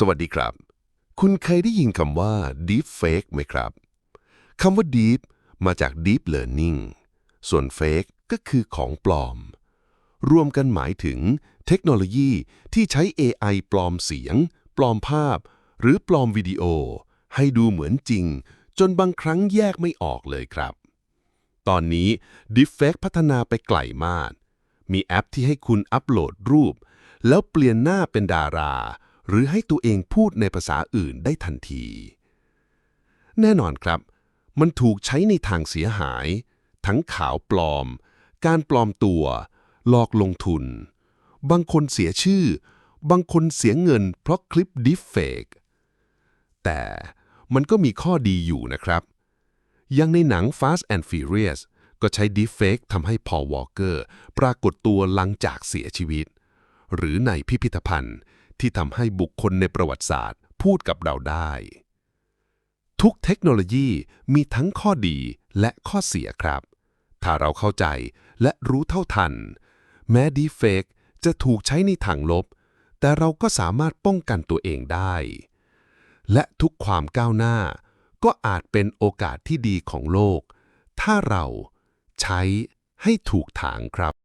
สวัสดีครับ คุณเคยได้ยินคำว่า deep fake ไหมครับ คำว่า deep มาจาก deep learning ส่วน fake ก็คือของปลอม รวมกันหมายถึงเทคโนโลยีที่ใช้ AI ปลอมเสียง ปลอมภาพ หรือปลอมวิดีโอ ให้ดูเหมือนจริง จนบางครั้งแยกไม่ออกเลยครับ ตอนนี้ Deepfake พัฒนาไปไกลมาก มีแอปที่ให้คุณอัปโหลดรูป แล้วเปลี่ยนหน้าเป็นดารา หรือให้ตัวเองพูดในภาษาอื่นได้ทันที แน่นอนครับ มันถูกใช้ในทางเสียหาย ทั้งข่าวปลอม การปลอมตัว หลอกลงทุน บางคนเสียชื่อ บางคนเสียเงินเพราะคลิป Deepfake แต่มันก็มีข้อดีอยู่นะครับอย่างในหนัง Fast and Furious ก็ใช้ Deepfake ทำให้ Paul Walker ปรากฏตัวหลังจากเสียชีวิต หรือในพิพิธภัณฑ์ ที่ทำให้บุคคลในประวัติศาสตร์พูดกับเราได้ ทุกเทคโนโลยีมีทั้งข้อดีและข้อเสียครับ ถ้าเราเข้าใจและรู้เท่าทัน แม้ Deepfake จะถูกใช้ในทางลบ แต่เราก็สามารถป้องกันตัวเองได้ และทุกความก้าวหน้า ก็อาจเป็นโอกาสที่ดีของโลก ถ้าเราใช้ให้ถูกทางครับ